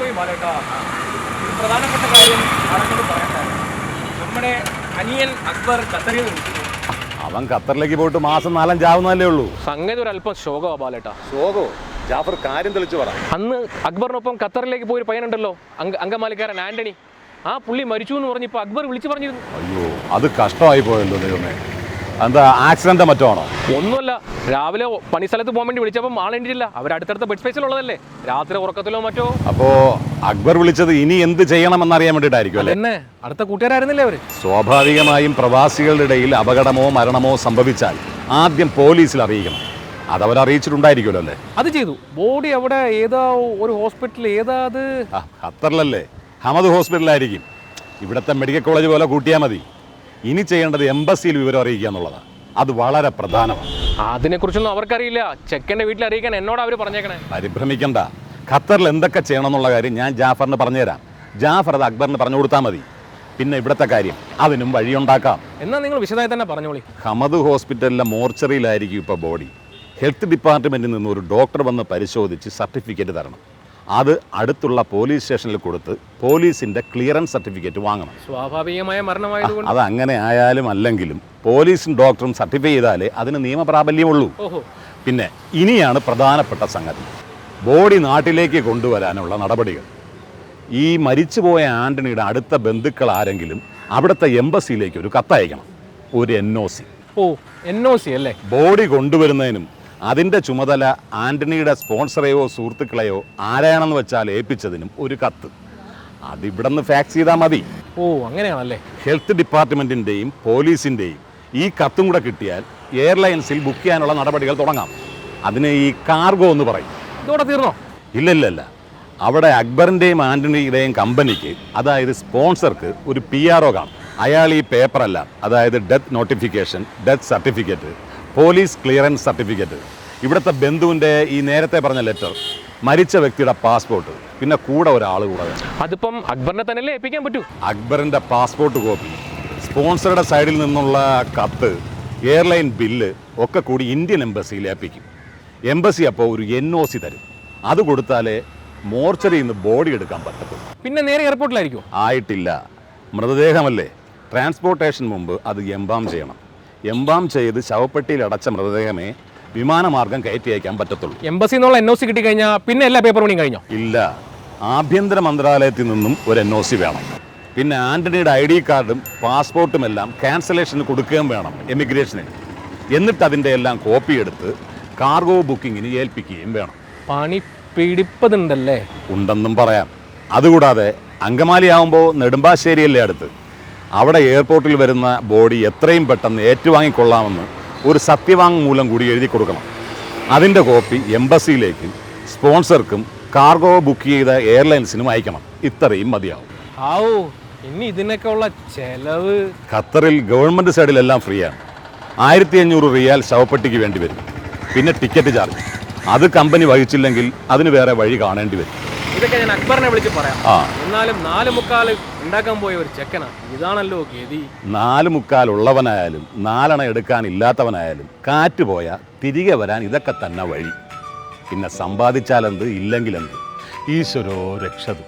പോയി ബാലേട്ടാ ഒരു പ്രധാനപ്പെട്ട കാര്യം ആരെങ്കിലും പറയട്ടെ. നമ്മുടെ അനിയൻ അക്ബർ ഖത്തറിൽ അവൻ ഖത്തറിലേക്ക് പോയിട്ട് മാസം നാലഞ്ചാവുന്നതല്ലേ ഉള്ളൂ. സംഗതി ഒരു അല്പം ശോകമാ ബാലേട്ടാ. ശോകോ? ജാഫർ കാര്യം തെളിച്ചു പറ. അന്ന് അക്ബറിനൊപ്പം ഖത്തറിലേക്ക് പോയൊരു പയ്യനുണ്ടല്ലോ അങ്ക അങ്കമാലിക്കാരൻ ആന്റണി. ആ പുള്ളി മരിച്ചു എന്ന് പറഞ്ഞ് ഇപ്പൊ അക്ബർ വിളിച്ചു പറഞ്ഞിരുന്നു. അയ്യോ അത് കഷ്ടമായി പോയല്ലോ ദൈവമേ. എന്താ ആക്സിഡന്റ് മറ്റോ ആണോ? ഒന്നുമല്ല രാവിലെ പണി സ്ഥലത്ത് പോകാൻ വേണ്ടി വിളിച്ചപ്പം ആളെണ്ടില്ല അവർ അടുത്തടുത്ത ബെഡ് സ്പേസിലുള്ളതല്ലേ രാത്രി ഉറക്കത്തിലോ മറ്റോ? അപ്പോ അക്ബർ വിളിച്ചത് ഇനി എന്ത് ചെയ്യണമെന്നറിയാൻ വേണ്ടിയിട്ടായിരിക്കും അല്ലേ? അടുത്ത കൂട്ടുകാരായിരുന്നില്ലേ അവർ? സ്വാഭാവികമായും പ്രവാസികളുടെ ഇടയിൽ അപകടമോ മരണമോ സംഭവിച്ചാൽ ആദ്യം പോലീസിൽ അറിയിക്കണം. അതവർ അറിയിച്ചിട്ടുണ്ടായിരിക്കുമല്ലോ അല്ലേ? അത് ചെയ്തു. ബോഡി അവിടെ ഏതാ ഒരു ഹോസ്പിറ്റൽ ഏതാ അത്? ഖത്തറിലല്ലേ? ഹമദ് ഹോസ്പിറ്റലായിരിക്കും. ഇവിടുത്തെ മെഡിക്കൽ കോളേജ് പോലെ കൂട്ടിയാൽ മതി. ഇനി ചെയ്യേണ്ടത് എംബസിയിൽ വിവരം അറിയിക്കുക എന്നുള്ളതാണ് അത് വളരെ പ്രധാനമാണ്. അതിനെക്കുറിച്ചൊന്നും അവർക്കറിയില്ല. ചെക്കന്റെ വീട്ടിൽ അറിയിക്കാൻ എന്നോട് അവർ പറഞ്ഞേക്കണേ. പരിഭ്രമിക്കണ്ട. ഖത്തറിൽ എന്തൊക്കെ ചെയ്യണം എന്നുള്ള കാര്യം ഞാൻ ജാഫറിന് പറഞ്ഞുതരാം. ജാഫർ അത് അക്ബറിന് പറഞ്ഞു കൊടുത്താൽ മതി. പിന്നെ ഇവിടുത്തെ കാര്യം അതിനും വഴിയുണ്ടാക്കാം. എന്നാൽ നിങ്ങൾ വിശദമായി തന്നെ പറഞ്ഞോളി. ഹമദ് ഹോസ്പിറ്റലിലെ മോർച്ചറിയിലായിരിക്കും ഇപ്പോൾ ബോഡി. ഹെൽത്ത് ഡിപ്പാർട്ട്മെന്റിൽ നിന്ന് ഒരു ഡോക്ടർ വന്ന് പരിശോധിച്ച് സർട്ടിഫിക്കറ്റ് തരണം. അത് അടുത്തുള്ള പോലീസ് സ്റ്റേഷനിൽ കൊടുത്ത് പോലീസിന്റെ ക്ലിയറൻസ് സർട്ടിഫിക്കറ്റ് വാങ്ങണം. സ്വാഭാവികമായ മരണമായതുകൊണ്ട്. അത് അങ്ങനെ ആയാലും അല്ലെങ്കിലും പോലീസും ഡോക്ടറും സർട്ടിഫൈ ചെയ്താലേ അതിന് നിയമപ്രാബല്യമുള്ളൂ. പിന്നെ ഇനിയാണ് പ്രധാനപ്പെട്ട സംഗതി. ബോഡി നാട്ടിലേക്ക് കൊണ്ടുവരാനുള്ള നടപടികൾ. ഈ മരിച്ചുപോയ ആന്റണിയുടെ അടുത്ത ബന്ധുക്കൾ ആരെങ്കിലും അവിടുത്തെ എംബസിയിലേക്ക് ഒരു കത്തയക്കണം. ഒരു N O C. Oh N O C അല്ലേ? ബോഡി കൊണ്ടുവരുന്നതിനും അതിന്റെ ചുമതല ആന്റണിയുടെ സ്പോൺസറെയോ സുഹൃത്തുക്കളെയോ ആരാണെന്ന് വെച്ചാൽ ഏൽപ്പിച്ചതിനും ഒരു കത്ത്. അതിവിടെ നിന്ന് ഫാക്സ് ചെയ്താൽ മതി. ഓ അങ്ങനെയാണല്ലേ? ഹെൽത്ത് ഡിപ്പാർട്ട്മെന്റിന്റെയും പോലീസിന്റെയും ഈ കത്തും കൂടെ കിട്ടിയാൽ എയർലൈൻസിൽ ബുക്ക് ചെയ്യാനുള്ള നടപടികൾ തുടങ്ങാം. അതിന് ഈ കാർഗോ എന്ന് പറയും. ഇതോടെ തീർന്നോ? ഇല്ല ഇല്ല ഇല്ല അവിടെ അക്ബറിന്റെയും ആന്റണിയുടെയും കമ്പനിക്ക് അതായത് സ്പോൺസർക്ക് ഒരു പി ആർ ഒ കാണും. അയാൾ ഈ പേപ്പറല്ല അതായത് death notification death certificate police clearance certificate. ഇവിടുത്തെ ബന്ധുവിന്റെ ഈ നേരത്തെ പറഞ്ഞ ലെറ്റർ മരിച്ച വ്യക്തിയുടെ പാസ്പോർട്ട് പിന്നെ കൂടെ ഒരാൾ കൂടെ അതിപ്പം അക്ബറിനെ തന്നെ ഏൽപ്പിക്കാൻ പറ്റൂ? അക്ബറിന്റെ പാസ്പോർട്ട് കോപ്പി സ്പോൺസറുടെ സൈഡിൽ നിന്നുള്ള കത്ത് എയർലൈൻ ബില്ല് ഒക്കെ കൂടി ഇന്ത്യൻ എംബസിയിൽ ഏൽപ്പിക്കും. എംബസി അപ്പോൾ ഒരു എൻ ഒ സി തരും. അത് കൊടുത്താലേ മോർച്ചറിയിൽ നിന്ന് ബോഡി എടുക്കാൻ പറ്റത്തുള്ളൂ. പിന്നെ നേരെ എയർപോർട്ടിലായിരിക്കും ആയിട്ടില്ല. മൃതദേഹമല്ലേ? ട്രാൻസ്പോർട്ടേഷൻ മുമ്പ് അത് എംബാം ചെയ്യണം. എംബാം ചെയ്ത് ശവപ്പെട്ടിയിൽ അടച്ച മൃതദേഹമേ വിമാനമാർഗം കയറ്റി അയക്കാൻ പറ്റത്തുള്ളൂ. എംബസി നിന്നുള്ള എൻ ഒ സി കിട്ടിക്കഴിഞ്ഞാൽ പിന്നെ എല്ലാ പേപ്പർ പണിയും കഴിഞ്ഞോ? ഇല്ല. ആഭ്യന്തര മന്ത്രാലയത്തിൽ നിന്നും ഒരു എൻ ഒ സി വേണം. പിന്നെ ആന്റണിയുടെ ഐ ഡി കാർഡും പാസ്പോർട്ടും എല്ലാം ക്യാൻസലേഷന് കൊടുക്കുകയും വേണം എമിഗ്രേഷനിൽ എന്നിട്ട് അതിന്റെ എല്ലാം കോപ്പി എടുത്ത് കാർഗോ ബുക്കിങ്ങിന് ഏൽപ്പിക്കുകയും വേണം. പണി പിടിപ്പതുണ്ടല്ലേ? ഉണ്ടെന്നും പറയാം. അതുകൂടാതെ അങ്കമാലി ആവുമ്പോൾ നെടുമ്പാശ്ശേരിയല്ലേ അടുത്ത്? അവിടെ എയർപോർട്ടിൽ വരുന്ന ബോഡി എത്രയും പെട്ടെന്ന് ഏറ്റുവാങ്ങിക്കൊള്ളാമെന്ന് ഒരു സത്യവാങ്മൂലം കൂടി എഴുതി കൊടുക്കണം. അതിന്റെ കോപ്പി എംബസിയിലേക്കും സ്പോൺസർക്കും കാർഗോ ബുക്ക് ചെയ്ത എയർലൈൻസിനും അയക്കണം. ഇത്രയും മതിയാവും. ആവോ ഇനി ഇതിനൊക്കെ ഉള്ള ചെലവ്. ഖത്തറിൽ ഗവൺമെന്റ് സൈഡിലെല്ലാം ഫ്രീ ആണ് ആയിരത്തി അഞ്ഞൂറ് റിയാൽ ശവപ്പെട്ടിക്ക് വേണ്ടി വരും. പിന്നെ ടിക്കറ്റ് ചാർജ്. അത് കമ്പനി വഹിച്ചില്ലെങ്കിൽ അതിന് വേറെ വഴി കാണേണ്ടി വരും. ഇതൊക്കെ ഞാൻ അക്ബറിനെ വിളിച്ച് പറയാം. എന്നാലും നാല് മുക്കാൽ ഉണ്ടാക്കാൻ പോയ ഒരു ചെക്കനാ. ഇതാണല്ലോ ഗതി. നാല് മുക്കാൽ ഉള്ളവനായാലും നാലെണ്ണ എടുക്കാനില്ലാത്തവനായാലും കാറ്റ് പോയാൽ തിരികെ വരാൻ ഇതൊക്കെ തന്നെ വഴി. പിന്നെ സമ്പാദിച്ചാലെന്ത് ഇല്ലെങ്കിലെന്ത്? ഈശ്വരോ രക്ഷതു